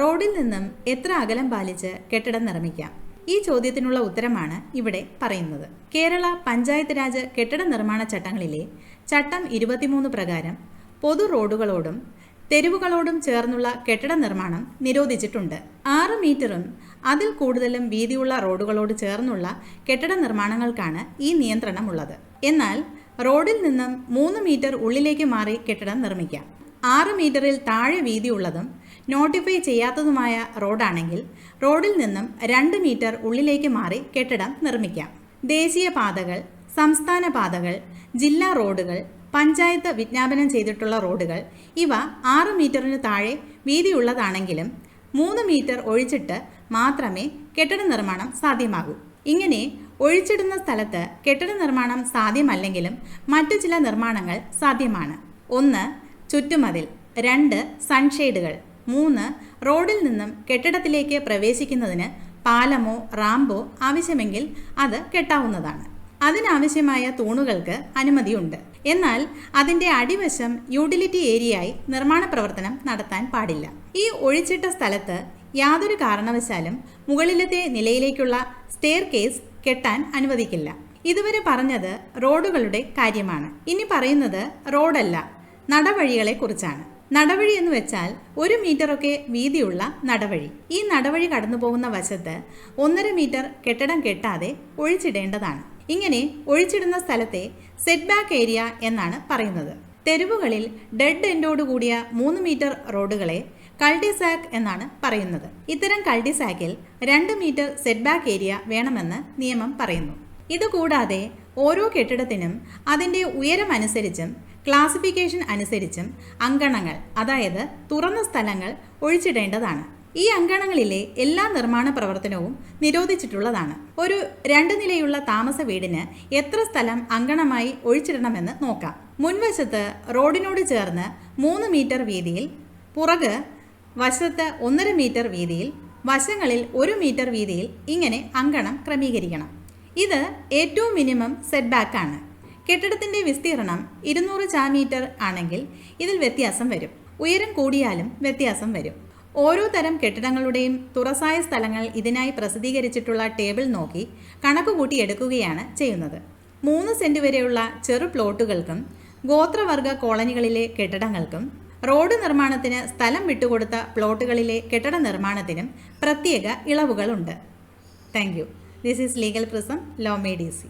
റോഡിൽ നിന്നും എത്ര അകലം പാലിച്ച് കെട്ടിടം നിർമ്മിക്കാം ഈ ചോദ്യത്തിനുള്ള ഉത്തരമാണ് ഇവിടെ പറയുന്നത് കേരള പഞ്ചായത്ത് രാജ് കെട്ടിട നിർമ്മാണ ചട്ടങ്ങളിലെ ചട്ടം ഇരുപത്തിമൂന്ന് പ്രകാരം പൊതു റോഡുകളോടും തെരുവുകളോടും ചേർന്നുള്ള കെട്ടിട നിർമ്മാണം നിരോധിച്ചിട്ടുണ്ട് ആറ് മീറ്ററും അതിൽ കൂടുതലും വീതിയുള്ള റോഡുകളോട് ചേർന്നുള്ള കെട്ടിട നിർമ്മാണങ്ങൾക്കാണ് ഈ നിയന്ത്രണമുള്ളത് എന്നാൽ റോഡിൽ നിന്നും മൂന്ന് മീറ്റർ ഉള്ളിലേക്ക് മാറി കെട്ടിടം നിർമ്മിക്കാം ആറ് മീറ്ററിൽ താഴെ വീതിയുള്ളതും നോട്ടിഫൈ ചെയ്യാത്തതുമായ റോഡാണെങ്കിൽ റോഡിൽ നിന്നും രണ്ട് മീറ്റർ ഉള്ളിലേക്ക് മാറി കെട്ടിടം നിർമ്മിക്കാം ദേശീയ പാതകൾ സംസ്ഥാന പാതകൾ ജില്ലാ റോഡുകൾ പഞ്ചായത്ത് വിജ്ഞാപനം ചെയ്തിട്ടുള്ള റോഡുകൾ ഇവ ആറ് മീറ്ററിന് താഴെ വീതിയുള്ളതാണെങ്കിലും മൂന്ന് മീറ്റർ ഒഴിച്ചിട്ട് മാത്രമേ കെട്ടിട നിർമ്മാണം സാധ്യമാകൂ ഇങ്ങനെ ഒഴിച്ചിടുന്ന സ്ഥലത്ത് കെട്ടിട നിർമ്മാണം സാധ്യമല്ലെങ്കിലും മറ്റു ചില നിർമ്മാണങ്ങൾ സാധ്യമാണ് ഒന്ന് ചുറ്റുമതിൽ രണ്ട് സൺഷെയ്ഡുകൾ മൂന്ന് റോഡിൽ നിന്നും കെട്ടിടത്തിലേക്ക് പ്രവേശിക്കുന്നതിന് പാലമോ റാമ്പോ ആവശ്യമെങ്കിൽ അത് കെട്ടാവുന്നതാണ് അതിനാവശ്യമായ തൂണുകൾക്ക് അനുമതിയുണ്ട് എന്നാൽ അതിന്റെ അടിവശം യൂട്ടിലിറ്റി ഏരിയയായി നിർമ്മാണ പ്രവർത്തനം നടത്താൻ പാടില്ല ഈ ഒഴിച്ചിട്ട സ്ഥലത്ത് യാതൊരു കാരണവശാലും മുകളിലത്തെ നിലയിലേക്കുള്ള സ്റ്റെയർ കേസ് കെട്ടാൻ അനുവദിക്കില്ല ഇതുവരെ പറഞ്ഞത് റോഡുകളുടെ കാര്യമാണ് ഇനി പറയുന്നത് റോഡല്ല നടവഴികളെക്കുറിച്ചാണ് നടവഴി എന്ന് വെച്ചാൽ ഒരു മീറ്ററൊക്കെ വീതിയുള്ള നടവഴി ഈ നടവഴി കടന്നു പോകുന്ന വശത്ത് ഒന്നര മീറ്റർ കെട്ടിടം കെട്ടാതെ ഒഴിച്ചിടേണ്ടതാണ് ഇങ്ങനെ ഒഴിച്ചിടുന്ന സ്ഥലത്തെ സെറ്റ് ബാക്ക് ഏരിയ എന്നാണ് പറയുന്നത് തെരുവുകളിൽ ഡെഡ് എൻഡോട് കൂടിയ മൂന്ന് മീറ്റർ റോഡുകളെ കൾഡിസാക്ക് എന്നാണ് പറയുന്നത് ഇത്തരം കൾഡിസാക്കിൽ രണ്ട് മീറ്റർ സെറ്റ് ബാക്ക് ഏരിയ വേണമെന്ന് നിയമം പറയുന്നു ഇതുകൂടാതെ ഓരോ കെട്ടിടത്തിനും അതിൻ്റെ ഉയരമനുസരിച്ചും ക്ലാസിഫിക്കേഷൻ അനുസരിച്ചും അങ്കണങ്ങൾ അതായത് തുറന്ന സ്ഥലങ്ങൾ ഒഴിച്ചിടേണ്ടതാണ് ഈ അങ്കണങ്ങളിലെ എല്ലാ നിർമ്മാണ പ്രവർത്തനവും നിരോധിച്ചിട്ടുള്ളതാണ് ഒരു രണ്ട് നിലയുള്ള താമസ വീടിന് എത്ര സ്ഥലം അങ്കണമായി ഒഴിച്ചിടണമെന്ന് നോക്കാം മുൻവശത്ത് റോഡിനോട് ചേർന്ന് മൂന്ന് മീറ്റർ വീതിയിൽ പുറക് വശത്ത് ഒന്നര മീറ്റർ വീതിയിൽ വശങ്ങളിൽ ഒരു മീറ്റർ വീതിയിൽ ഇങ്ങനെ അങ്കണം ക്രമീകരിക്കണം ഇത് ഏറ്റവും മിനിമം സെറ്റ് ബാക്ക് ആണ് കെട്ടിടത്തിൻ്റെ വിസ്തീർണം ഇരുന്നൂറ് ചാമീറ്റർ ആണെങ്കിൽ ഇതിൽ വ്യത്യാസം വരും ഉയരം കൂടിയാലും വ്യത്യാസം വരും ഓരോ തരം കെട്ടിടങ്ങളുടെയും തുറസായ സ്ഥലങ്ങൾ ഇതിനായി പ്രസിദ്ധീകരിച്ചിട്ടുള്ള ടേബിൾ നോക്കി കണക്കുകൂട്ടി എടുക്കുകയാണ് ചെയ്യുന്നത് മൂന്ന് സെൻറ്റ് വരെയുള്ള ചെറു പ്ലോട്ടുകൾക്കും ഗോത്രവർഗ കോളനികളിലെ കെട്ടിടങ്ങൾക്കും റോഡ് നിർമ്മാണത്തിന് സ്ഥലം വിട്ടുകൊടുത്ത പ്ലോട്ടുകളിലെ കെട്ടിട നിർമ്മാണത്തിനും പ്രത്യേക ഇളവുകളുണ്ട് thank This is Legal Prism Law Med EC.